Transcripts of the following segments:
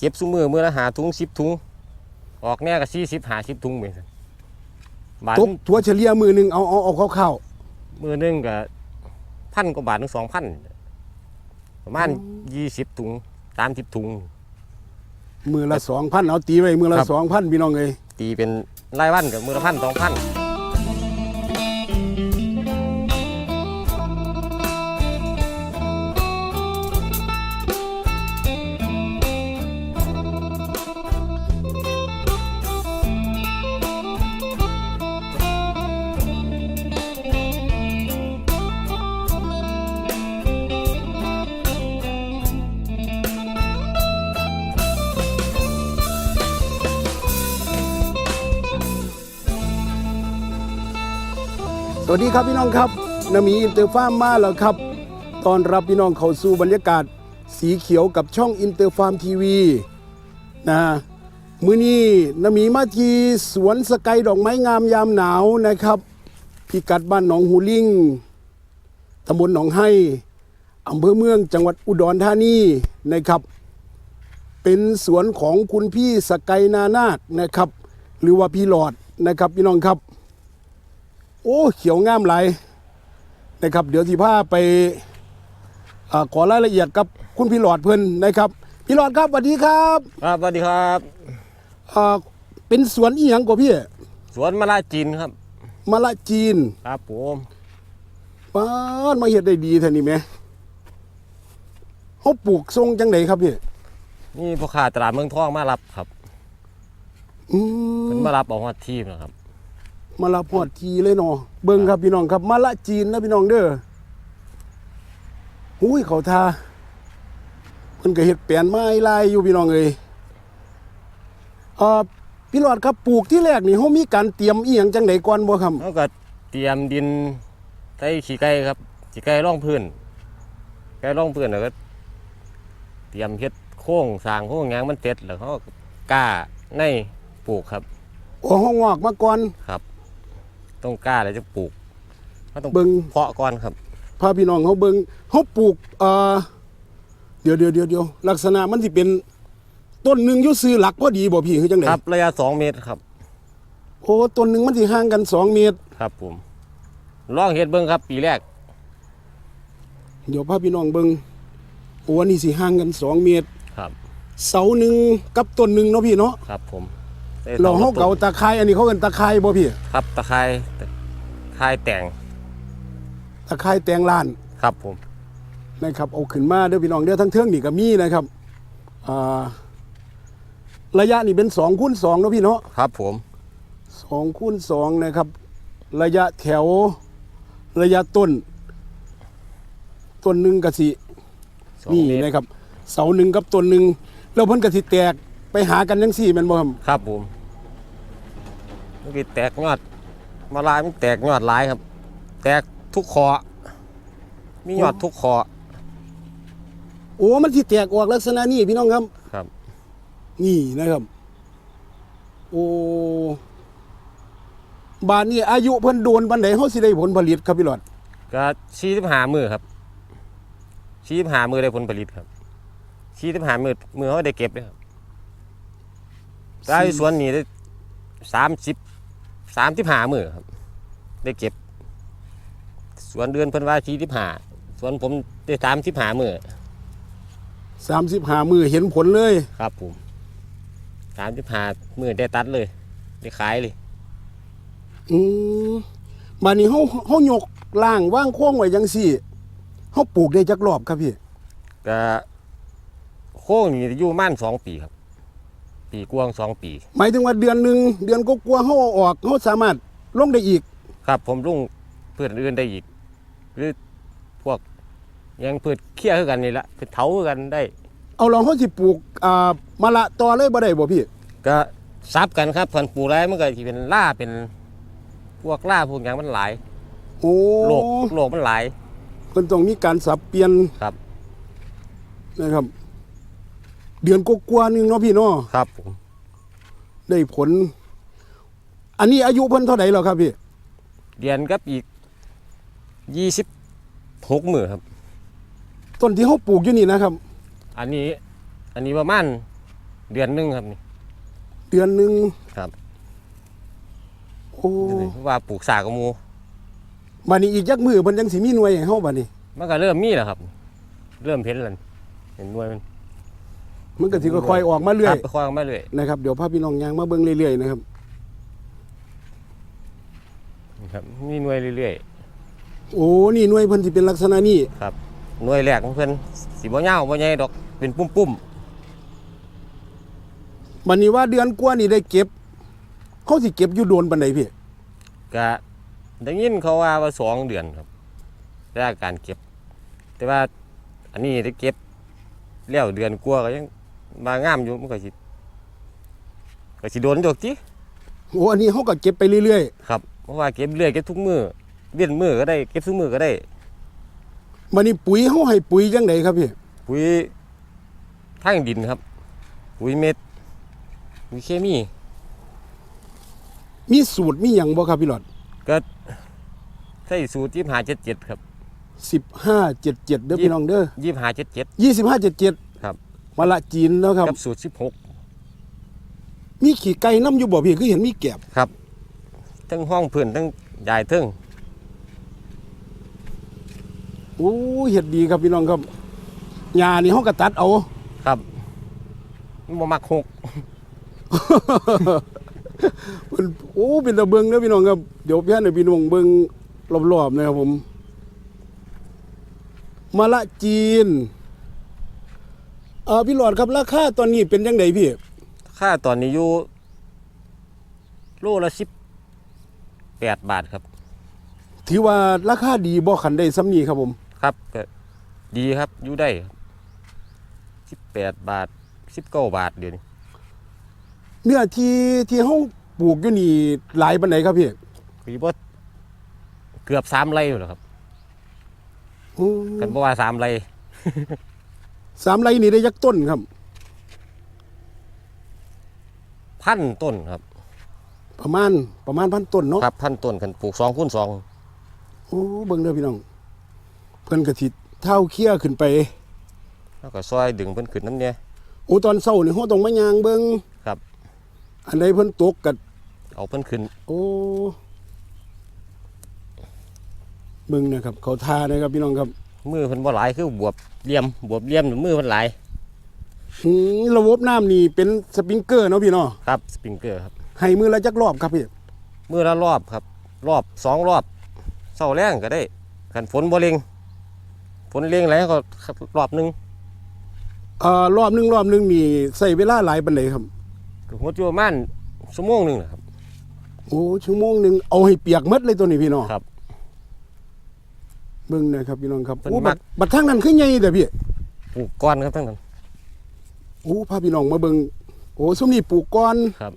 เก็บซุมือมือละหาถุงสิบถุง ออกแน่ก็สี่สิบหาสิบถุงเหมือนกันบาทตกถัวเฉลี่ยมือหนึงเอาเอาเอาเข้ามือหนึงก็พันกว่าบาทถึงสองพันประมาณยี่สิบถุงสามสิบถุงๆมือละ2,000เอาตีไว้มือละครับ2,000พี่น้องเอ้ย ตีเป็นรายวันกับมือละพันสองพัน วัสดีครับพี่น้องครับนามีอินเตอร์ฟาร์มมาแล้วครับตอนรับพี่น้องเข้าสู่บรรยากาศ สีเขียวกับช่องอินเตอร์ฟาร์มทีวีนะมื้อนี้นามีมาที่สวนสกายดอกไม้งามยามหนาวนะครับพิกัดบ้านหนองหูลิงตำบลหนองไห้อำเภอเมืองจังหวัดอุดรธานีนะครับ เป็นสวนของคุณพี่สกายนานาคนะครับ หรือว่าพี่หลอดนะครับพี่น้องครับ โอ้เขียวงามไหลายนะครับ เดี๋ยวที่พาไปอาขอรายละเอียดกับคุณพี่หลอดเพิ่นนะครับ พี่หลอดครับสวัสดีครับครับสวัสดีครับอ่าเป็นสวนอีหยังกว่าพี่สวนมะละจีนครับมะละจีนครับผมป้านมาเฮ็ดได้ดีแท่นี่แหมเขาปลูกทรงจังไดครับพี่นี่พ่อค้าตลาดเมืองทองมารับครับอืเพิ่นมมารับเอาฮอดทีมนะครับ มะละพอดทีเลยเนาะเบิ่งครับพี่น้องครับมะละจีนนะพี่น้องเด้อหุ้ยเขาทาเพิ่นก็เฮ็ดแปลนไม้ลายอยู่พี่น้องเอ้ยเอ่อพี่หลอดครับปลูกที่แรกนี่เฮามีการเตรียมอีหยังจังไดก่อนบ่ครับเขาก็เตรียมดินใส่ขี้ไก่ครับขี้ไก่ร่องพื้นไก่ร่องพื้นแล้วก็ เตรียมเฮ็ดโค้งสร้างโค้งหยังมันเสร็จแล้วเขาก็กล้าในปลูกครับโอ้เฮางอกมาก่อนครับ ต้องกล้าแล้วจะปลูกเขาต้องเบิ่ง เพาะก่อนครับ พาพี่น้องเฮาเบิ่งเฮาปลูกเอ่อเดี๋ยวเดี๋ยวเดี๋ยวเดี๋ยวลักษณะมันสิเป็น ต้นหนึงอยู่ซื้อหลักพอดีบ่พี่คือจังไดครับระยะสองเมตรครับ โอ้ต้นหนึงมันสิห่างกันสองเมตร ครับผมลองเฮ็ดเบิ่งครับปีแรกเดี๋ยวพาพี่น้องเบิ่งโอ้อันนี่สิห่างกันสองเมตร ครับ เสาหนึ่งกับต้นหนึ่งเนาะพี่เนาะครับผม ได้เราสเฮางต้นเก่าตะไคร้อันนี้เขาเอิ้นตะไคร้บ่พี่ครับตะไคร้ตะไคร้แต่งตะไคร้แตงลานครับผม นะครับเอาขึ้นมาเด้อพี่น้องเด้อทั้งเทิงนี่ก็มีนะครับอ่าระยะนี่เป็น2คูณ2เนาะพี่เนาะครับผม2คูณ2นะครับ ระยะแถว ระยะต้น ต้นหนึ่งกะสิสองนี่เมตร นะครับ เสาหนึ่งกับต้นหนึ่งแล้วเพิ่นกะสิแตก ไปหากันจังซี่แม่นบ่ครับครับผมมันก็แตกยอดมาลายมันแตกยอดหลายครับ แตกทุกคอมียอดทุกคอโอ้มันสิแตกออกลักษณะนี้พี่น้องครับ ครับ นี่นะครับ โอ้บานนี้อายุเพิ่นโดนปันไดเฮาสิได้ผลผลิตครับพี่หลอดก็ชี้ทิพหามือครับชี้ทิพหามือได้ผลผลิตครับชี้ทิพหามือมือเขาได้เก็บเลยครับ ได้สวนนี้ได้สามสิบสามทิพหามือครับ ได้เก็บ สวนเดือนเพิ่นว่าชี้ทิพหาสวนผมได้สามทิพหามือ35มือเห็นผลเลย ครับผมสามทิพหามือได้ตัดเลย ได้ขายเลย อืมบานนี้เฮาเฮายกล่างว่างโค้งไว้จังซี่เฮาปลูกได้จักรอบครับพี่ก็โค้งนี่อยู่ม่านสองปีครับ ปีกวางสองปี หมายถึงว่าเดือนหนึงเดือนก็กลัวาๆเฮาเอาออกเฮาสามารถลงได้อีก ครับ ผมลุงเพื่อนอื่นได้อีก หรือพวกหยังเพื่อนเคี้ยคือกันนี่ละเพื่อนเถาคือกันได้เอาลองเฮาสิปลูกอ่ามะละต่อเลยบ่ได้บ่พี่ ก็ซับกันครับพันปลูกไรมันก็ที่เป็นล่าเป็นพวกล่าพวกอย่างมันหลายโอ้โลกโลกมันหลายเพิ่นต้องมีการสับเปลี่ยนครับนะครับ เดือนก็กลัวาๆหนึงเนาะพี่เนาะครับผมได้ผล อันนี้อายุเพิ่นเท่าไหร่แล้วครับพี่เรียนกับอีกยี่สิบหกมือครับ ต้นที่เขาปลูกอยู่นี่นะครับ อันนี้อันนี้ประมาณเดือนหนึงครับนี่เดือนหนึงครับโอ้ว่าปลูกสากกบหมูบัดนี้อีกจักมือเพิ่นจังสิมีหน่วยให้เฮาบัดนี้มันก็เริ่มมีแล้วครับ เริ่มเห็นแล้วเห็นด้วยมัน มันก็สิค่อยๆออกมาเรื่คอรัยบไปคว้างมาเรื่อยนะครับเดี๋ยวพาพี่น้องยางมาเบิ่งเรื่อยๆนะครับครับมีหน่วยเรื่อยโอ้นี่หน่วยเพิ่นสิเป็นลักษณะนี้ๆหน่วยแรกของเพิ่นสิบ่ยาวบ่ใหญ่ดอกเป็นปุ้มบัดนี้ว่าเดือนกว่านี่ได้เก็บเขาสิเก็บอยู่โดนปานใดพี่ๆก็ได้ยินเขาว่าว่าสองเดือนครับได้การเก็บ แต่ว่าอันนี้ได้เก็บแล้วเดือนกว่าก็ยัง มางามอยู่มันก็สิก็สิโดนดอกติโอ้อันนี้เขาก็เก็บไปเรื่อยครับ เพราะว่าเก็บเรื่อยเก็บทุกมือเวียนมือก็ได้เก็บทุกมือก็ได้ๆบัดนี้ปุ๋ยเขาให้ปุ๋ยจังไดครับพี่ปุ๋ยทางดินครับ ปุ๋ยเม็ดปุ๋ยเคมี มีสูตรมีหยังบ่ครับพี่หลอดก็ใส่สูตรยี่ห้าเจ็ดเจ็ดครับ 1577เด้อพี่น้องเด้อยี่ห้าเจ็ดเจ็ด2577ครับ มาละจีนแล้วครับ กับสูตรสิบหกมีขี่ไก่น้ำอยู่บ่พี่คือเห็นมีแกบครับ ทั้งห้องพื้นทั้งยายเทั้งโอ้เฮ็ดดีครับพี่น้องครับหญ้านี่เฮาก็ตัดเอา ครับมันบ่มักหกเพิ่นโอ้เป็นตะเบิงเด้อพี่น้องครับเดี๋ยวพี่ให้พี่น้องเบิ่งรอบๆนะครับผมมาละจีนเออพี่หลอดครับราคาตอนนี้เป็นจังไดพี่ค่าตอนนี้อยู่โลละสิบแปดบาทครับ ถือว่าราคาดีบ่คันได้ซ้ำนี้ครับผม ครับก็ดีครับอยู่ได้สิบแปดบาทสิบเก้าบาทเดี๋ยวนี้เนื้อที่ที่เฮาปลูกอยู่นี่หลายปานใดครับพี่คือว่าเกือบสามไร่อยู่แล้วครับโอ้กันบ่ว่าสามไร่ สามไร่นี่ได้ยักต้นครับ พันต้นครับประมาณประมาณพันต้นเนาะครับพันต้นกันปลูกสองคูณสองโอ้เบิ่งเด้อพี่น้อง เพิ่นก็สิเท้าเคี้ยขึ้นไป แล้วก็ซอยดึงเพิ่นขึ้นน้ำเนี่ยโอ้ตอนเช้านี่เฮาต้องมาย่างเบิ่งครับ อันใดเพิ่นตกก็เอาเพิ่นขึ้น โอ้เบิ่งนะครับ เขาทานะครับพี่น้องครับ มือเพิ่นบ่หลายคือบวบเหลี่ยมบวบเหลี่ยมมือเพิ่นหลายอืมระบบน้ำนี่เป็นสปริงเกอร์เนาะพี่เนาะครับสปริงเกอร์ครับให้มือละจักรอบครับพี่มือละรอบครับ รอบสองรอบเศร้าแรงก็ได้กันฝนบ่เล็งฝนเล็งแล้วก็รอบหนึงเอ่อรอบหนึงรอบหนึงนี่ใช้เวลาหลายปานใดครับก็หัวจุประมาณชั่วโมงหนึงนะครับ โอ้ชั่วโมงหนึงเอาให้เปียกหมดเลยตัวนี้พี่เนาะครับ เบิ่งนะครับพี่น้องครับเพิ่นโอ้มับักดบัดทางนั้นคือใหญ่แต่พี่ปลูกก้อนครับทั้งนั้นโอ้พาพี่น้องมาเบิ่งโอ้ซุมนี้ปลูกก่อนครับ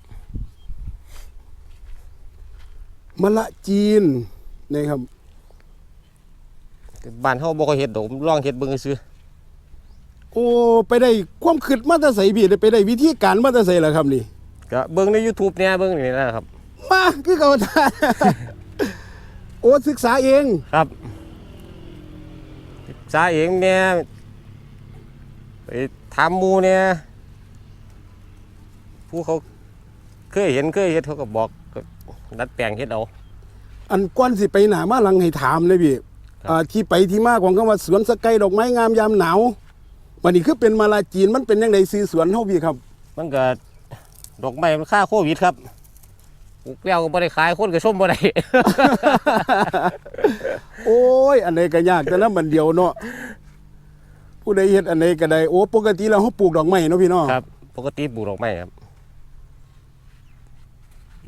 มะละจีนนะครับบ้านเฮาบ่ค่อยเฮ็ดดอกผมลองเฮ็ดเบิ่งซื่อโอ้ไปได้ความคิดมาแต่ไสพี่ได้ไปได้วิธีการมาแต่ไสล่ะครับนี่ก็เบิ่งใน YouTube เนี่ยเบิ่งนี่นะครับมาคือเขาท่าโอ้ศึกษาเองครับศึก ษาเองเนี่ยไปถามหมูเนี่ยผู้เขาเคยเห็นเคยเห็นเขาก็บอกก็ดัดแปลงเฮ็ดเอาอันก่อนสิไปหนามาหลังให้ถามเลยพี่ครับอ่าที่ไปที่มาของคำว่าสวนสกายดอกไม้งามยามหนาววันนี้คือเป็นมาลาจีนมันเป็นยังไงซื้อสวนเฮาพี่ครับ มันก็ดอกไม้มันค่าโควิดครับ ปลูกแล้วก็บ่ได้ขายคนก็ชมบ่ได้ โอ้ย อันใดก็ยากแต่ละมันเดียวเนาะผู้ใดเฮ็ดอันใดก็ได้โอ้ปกติแล้วเฮาปลูกดอกไม้เนาะพี่เนาะครับ ปกติปลูกดอกไม้ครับ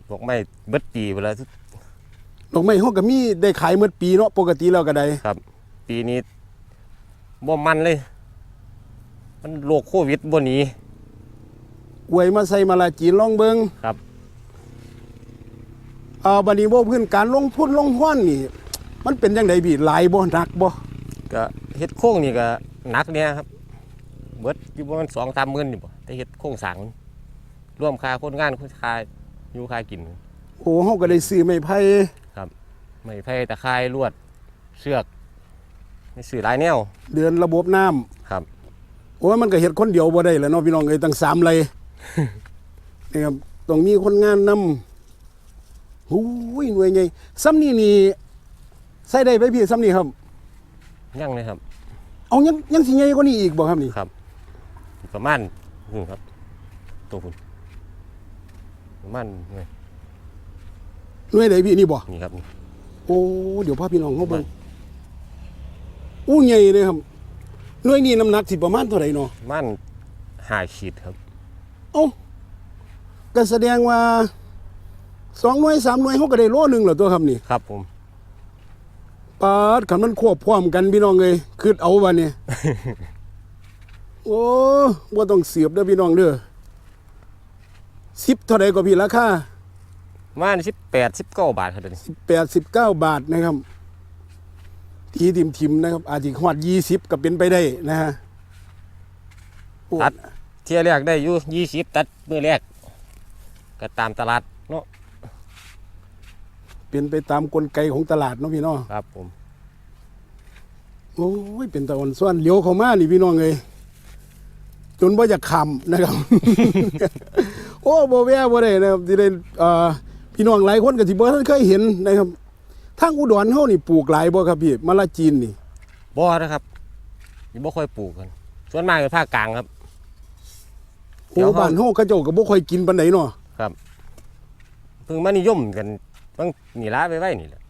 ดอกไม้เบิดปีเวลาดอกไม้เฮาก็มีได้ขายหมดปีเนาะปกติแล้วก็ได้ปีนี้บ่มันเลย มันโรคโควิดบ่หนีอวยมาใส่มาลาจีนลองเบิงครับ อ่าบัดนี้บ่พื้นการลงทุนลงห้อนนี่ มันเป็นจังไดพี่หลายบ่หนักบ่ก็เฮ็ดโค้งนี่ก็หนักเนี่ยครับเบิดอยู่ประมาณสองสามหมื่นนี่บ่แต่เฮ็ดโค้งสังรวมค่าคนงานค่าอยู่ค่ากิน โอ้เฮาก็ได้ซื้อไม้ไผ่ไม้ไผ่ตะไคร้ลวดเชือกนี่ซื้อหลายแนวเดือนระบบน้ำครับ โอ้ยมันก็เฮ็ดคนเดียวบ่ได้แหล้วเนาะพี่น้องเอ้ยตั้ง3ไร่นะครับต้องมีคนงานนำ หูยหน่วยใหญ่ซ้ำนี่นี่ใส่ได้ไปพี่ซ้ำนี่ครับ ยังเลยครับ เอายังยังสิใหญ่กว่านี้อีกบ่ครับนี่ครับ ประมาณนี่ครับ ตัวคุณประมาณนี่หน่วยใดพี่นี่บ่นี่ครับนี่โอ้เดี๋ยวพาพี่น้องเขาเบิ่งอู้ใหญ่เลยครับหน่วยนี้น้ำหนักสิประมาณเท่าไหร่เนาะประมาณหาขีดครับเอ้าก็แสดงว่า สองหน่วยสามหน่วยเขาก็ได้โลหนึงเหรอตัวครับนี่ครับผมปาดขันมันควบพร้อมกันพี่น้องเลยคือเอาวันนี้ โอ้ว่าต้องเสียบเด้อพี่น้องเด้อสิบเท่าไรก็พี่ราคาประมาณสิบแปดสิบเก้าบาทครับเดี๋ยวนี้สิบแปดสิบเก้าบาทนะครับ ทีทิมทิมๆนะครับ อาจจะหอดยี่สิบก็เป็นไปได้นะฮะโอ้ ตัดเที่ยแรกได้อยู่ยี่สิบตัดมือแรก ก็ตามตลาด เนาะเป็นไปตามกลไกของตลาดเนาะพี่น้องครับผม โอ้ยเป็นตะวันส่วนเลี้ยวเข้ามานี่พี่น้องเลยจนว่าจะคำนะครับ โอ้โบแว่บ่ได้นะครับที่ได้เอ่อพี่น้องหลายคนก็สิบ่ทันเคยเห็นนะครับทางอุดรเฮานี่ปลูกหลายบ่ครับพี่มะละจีนนี่ บ่อนะครับยังบ่ค่อยปลูกกันส่วนมากเป็นภาคกลางครับ โอ้เดี๋ยวเฮา บ้านเฮาเขาเจ้าก็บ่ค่อยกินปานใดเนาะ เพิ่งมานิยมกัน บางนี่ละไปไว้นี่แหละ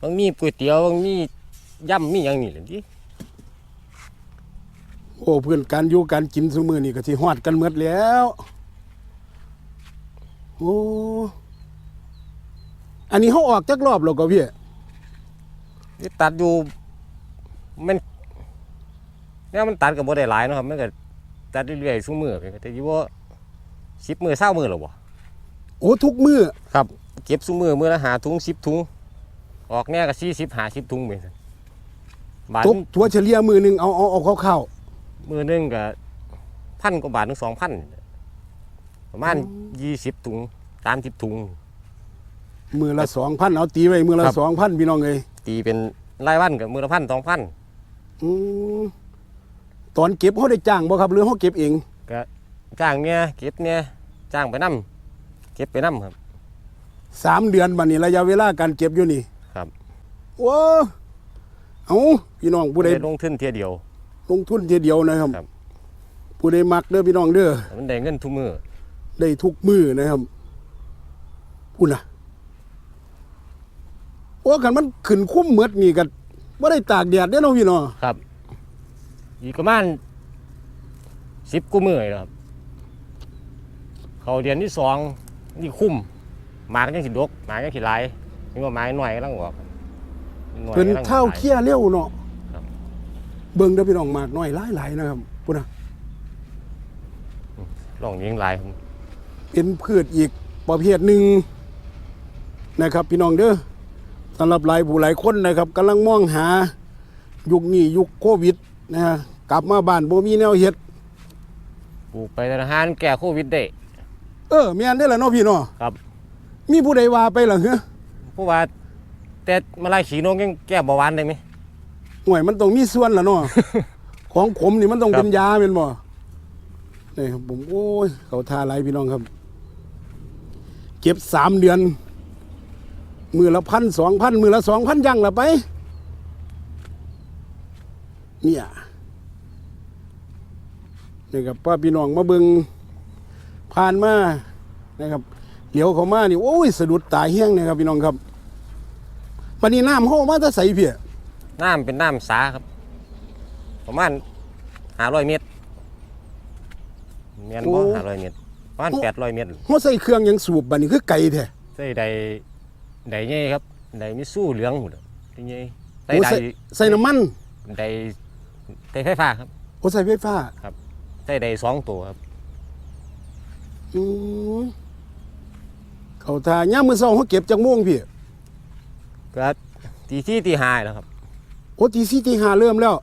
บางมีก๋วยเตี๋ยวบางมีย่ำมีอย่างนี่แหละดิโอ้เพื่อนการอยู่การกินซุมื้อนี่ก็สิฮอดกันหมดแล้วโอ้อันนี้เฮาออกจักรอบแล้วก็พี่ที่ตัดอยู่มันเนี่ยมันตัดกับบ่ได้หลายเนาะครับมันก็ตัดเรื่อยๆซุมือไปแต่อยู่ว่าสิบมือเศร้ามือหรอบ่โอ้ทุกมื้อครับ เก็บซุมือมือละหาถุงสิบถุง ออกแน่ก็สี่สิบหาสิบถุงไปซั่นบาทตกถัวเฉลี่ยมื้อหนึงเอาเอาเอาคร่าวมือหนึงก็พันกว่าบาทถึงสองพันประมาณยี่สิบถุงสามสิบถุงๆมื้อละ2,000เอาตีไว้มื้อละครับ2,000พี่น้องเอ้ยตีเป็นรายวันกับมือละพันสองพันอืมตอนเก็บเขาได้จ้างบ่ครับหรือเขาเก็บเอง ก็จ้างเนี่ยเก็บเนี่ยจ้างไปนํเก็บไปนํครับ สามเดือนบัดนี้ระยะเวลาการเก็บอยู่นี่ครับว้าเอาพี่น้องผู้ใดได้ลงทุนเทียเดียว ลงทุนทีเดียวนะครับครับ ผู้ใดมักเด้อพี่น้องเด้อแต่มันได้เงินทุกมือได้ทุกมือนะครับพูดนะโอ้กันมันขึ้นคุ้มเมดนี่กันว่าได้ตากแดดได้อเนาะพี่น้องครับอีกประมาณสิบกูมือแล้วครับ เขาเดือนที่สองนี่คุ้ม หมากยังสิดกหมากยังสิหลายนี่ว่าหมากหน่อยกำลังออกหน่อยเป็นกำลังเท่าหลยเคี้ยเร็วเนาะครับ เบิ่งเด้อพี่น้องมากน้อยหลายๆนะครับพูดนะลองยิงหลายครับเป็นพืชอีกประเภทหนึ่งนะครับ พี่น้องเด้อสำหรับหลายผู้หลายคนนะครับกำลังมองหายุคนี้ยุคโควิดนะฮะกลับมาบ้านบ่มีแนวเฮ็ดปลูกไปธนาคารแก้โควิดได้ เออแม่นได้อล่ะเนาะพี่เนาะครับ มีผู้ใดว่าไปล่ะเหรอเพราะว่า แต่มาลายขีนกยังแก้เบาหวานได้ไหมห่วยมันต้องมีส่วนล่ะเนาะ ของผมนี่มันต้องครับเป็นยาเป็นบ่นี่ครับผมโอ้ยเขาทาหลายพี่น้องครับ เก็บสามเดือน มือละพันสองพันมือละสองพันยังละไป เนี่ยนี่ครับป้าพี่น้องมาเบิงผ่านมานะครับ เหลียวเขามานี่โอ้ยสะดุดตาเฮี้ยงนะครับพี่น้องครับปันนี้น้ำห้อมาแตะใสเพียน้ำเป็นน้ำสาครับ ประมาณห้าร้อยเมตรเมียนบ่ห้าร้อยเมตรประมาณแปดร้อยเมตรเขาใส่เครื่องหยังสูบบัดนี้คือไก่แท้ใส่ใดใดใหญ่ครับใดมีสู้เหลืองหุ่นใดใหญ่ใส่โอ้ใดใส่ใส่น้ำมันใดใส่ไฟฟ้าครับโอ้ใส่ไฟฟ้าใส่ใดสองตัวครับอืม เขาทาย่ามมือเช้าเขาเก็บจากโม่วงพี่ก็ตีที่ตีหายแล้วครับโอ้ตีสี่ตีห้าเริ่มแล้ว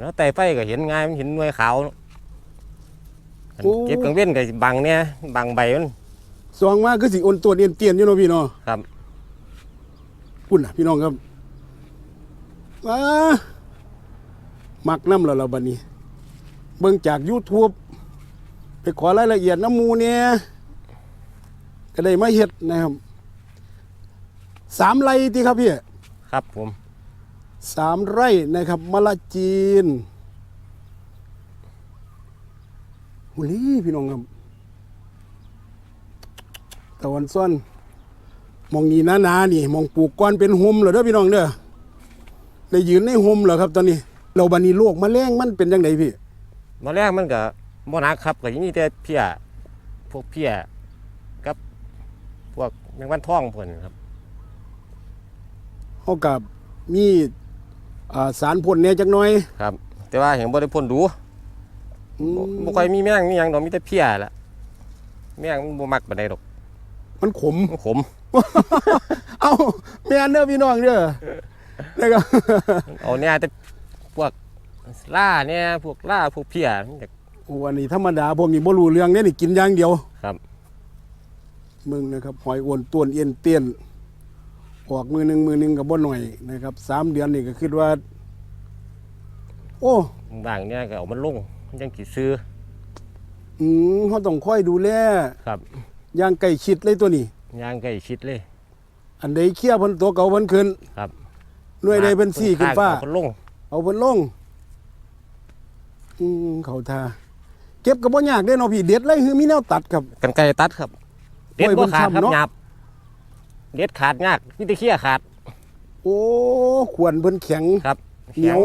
แล้วแต่ไฟก็เห็นง่ายมันเห็นหน่วยขาวเนอะอันเก็บกลางเว้นก็บังเนี่ยบังใบมันสองมาคือสิอ่อนตัวเตียนเตียนๆอยู่เนาะพี่เนาะครับพุ่นน่ะพี่น้องครับว้ามักน้ำแล้วเราบัดนี้ เบิ่งจาก YouTube ไปขอรายละเอียดน้ำหมูเนี่ย ก็ได้มาเฮ็ดนะครับสามไร่ที่ครับพี่ครับผมสามไร่นะครับมะละจีนหุลีพี่น้องครับตะวันซ่อนมองนี้หนาๆนี่มองปลูกก้อนเป็นหุมเหรอเด้อพี่น้องเด้อได้ยืนในหุมเหรอครับ ตอนนี้ เราบันนี้โรคมะเร็งมันเป็นยังไงพี่มาแรกมันก็บ่หนักครับก็ยังมีแต่เพี้ยพวกเพี้ยกับพ วกแมงวันทองเพิ่นครับเขากับมีอ่าสารพ่นเนี่ยจักหน่อยครับ แต่ว่าเห็นบ่ได้พ่นดูอืมบ่บ่ค่อยมีแมงมีหยังดอกมีแต่เพี้ยละแมงมันบ่มักปานใดดอกมันขม มันขมเอ้าแม่นเด้อพี่น้องเด้อนะครับ เอาเนี่ยแต่พวกล่าเนี่ยพวกล่าพวกเพี้ยมันจะ โอ้วันนี้ธรรมดาผมนี่บ่รู้เรื่องเนี่ยนี่กินอย่างเดียวครับ มึงนะครับหอยอ้วนต้วนเอ็นเตี้ยนออกมือหนึ่งมือหนึ่งกับบ่หน่อยนะครับสามเดือนนี่ก็คิดว่า โอ้บางเนี่ยก็เอามันลงมันจังสิซื้ออืมเขาต้องค่อยดูแลครับอย่างใกล้ชิดเลยตัวนี้ย่างใกล้ชิดเลย อันใดเคลียร์เพิ่นตัวเก่าเพิ่นขึ้นครับหน่วยใดเพิ่นสี่ขึ้นฟ้า เอคนลงเอาเพิ่นลง อืมเขาทาเก็บก็บ่ยากเด้เนาะพี่เด็ดเลยคือมีแนวตัดครับ กันไกรตัดครับ เด็ดโอ้ยบ่ขาดเพิ่นครับทำเนาะหยาบเด็ดขาดยากมีแต่เขี้ยขาด โอ้ขวนเพิ่นแข็งครับเหนียว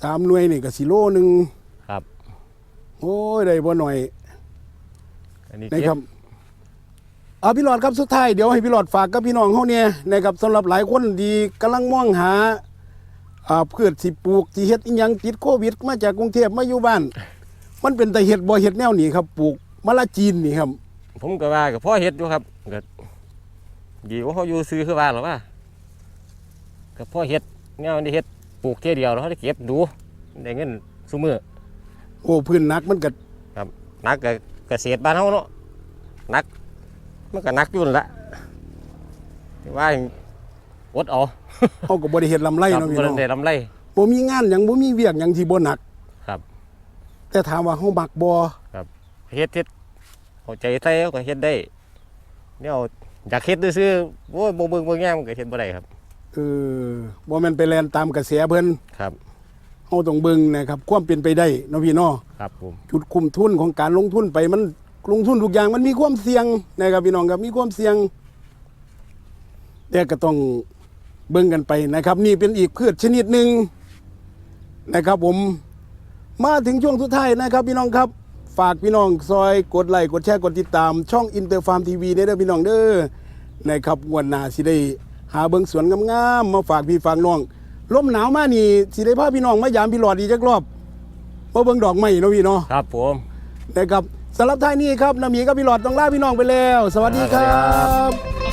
สามหน่วยนี่ก็สิโลหนึงครับ โอ้ยได้บ่หน่อยอันนี้นะเก็ครับบเอาพี่หลอดครับสุดท้ายเดี๋ยวให้พี่หลอดฝากกับพี่น้องเฮาเนี่ยนะครับสำหรับหลายคนดีกำลังมองหาอ่าพืชสิปลูกที่เฮ็ดอีหยังติดโควิด มาจากกรุงเทพมาอยู่บ้าน มันเป็นแต่เฮ็ดบ่เฮ็ดแนวนี้ครับปลูก มะละจีนนี่ครับ ผมก็ว่ากับพ่อเฮ็ดอยู่ครับก็ดีกว่าเขาอยู่ซื้อคือว่าหรอว่ากับพ่อเฮ็ดเนี่ยมันได้เฮ็ดปลูกเที่ยเดียวแล้วเขาได้เก็บดูได้เงินซุมือโอ้พื้นหนักมันก็นักกับเกษตรบ้านเฮาเนาะนักมันก็นักอยู่นั่นละแต่ว่าอดเอาเฮาก็บ่ได้เฮ็ดลำไรครับเนาะพี่บ่น้องได้ลำไร บ่มีงานหยังบ่มีเวียกหยังที่บ่หนักครับ แต่ถามว่าเฮามักบ่ เฮ็ดเฮ็ดเอาใจใส่ก็เฮ็ดได้เนี่ยเอาอยากเฮ็ดซื่อๆโอ้ยบ่เบิ่งบ่แง่มันก็เฮ็ดบ่ได้ครับเออบ่แม่นไปแล่นตามกระแสเพิ่นครับเฮาต้องเบิ่งนะครับ ความเป็นไปได้เนาะพี่เนาะครับผมจุดคุมทุนของการลงทุนไปมันลงทุนทุกอย่างมันมีความเสี่ยงนะครับพี่น้องครับมีความเสี่ยงแต่ก็ต้องเบิ่งกันไปนะครับ นี่เป็นอีกพืชชนิดหนึ่งนะครับ ผมมาถึงช่วงสุดท้ายนะครับ พี่น้องครับ ฝากพี่น้องซอยกดไลค์กดแชร์กดติดตาม ช่องอินเตอร์ฟาร์มทีวีเด้อพี่น้องเด้อนะครับงวันหน้าสิได้หาเบิ่งสวนงามๆมาฝากพี่ฝากน้องลมหนาวมานี่สิได้พาพี่น้องมายามพี่หลอดอีกจักรอบมาเบิ่งดอกไม้เนาะพี่เนาะครับผมนะครับสำหรับท้ายนี้ครับนาหมีกับพี่หลอดต้องลาพี่น้องไปแล้ว สวัสดีคสวัสดีรัครับบ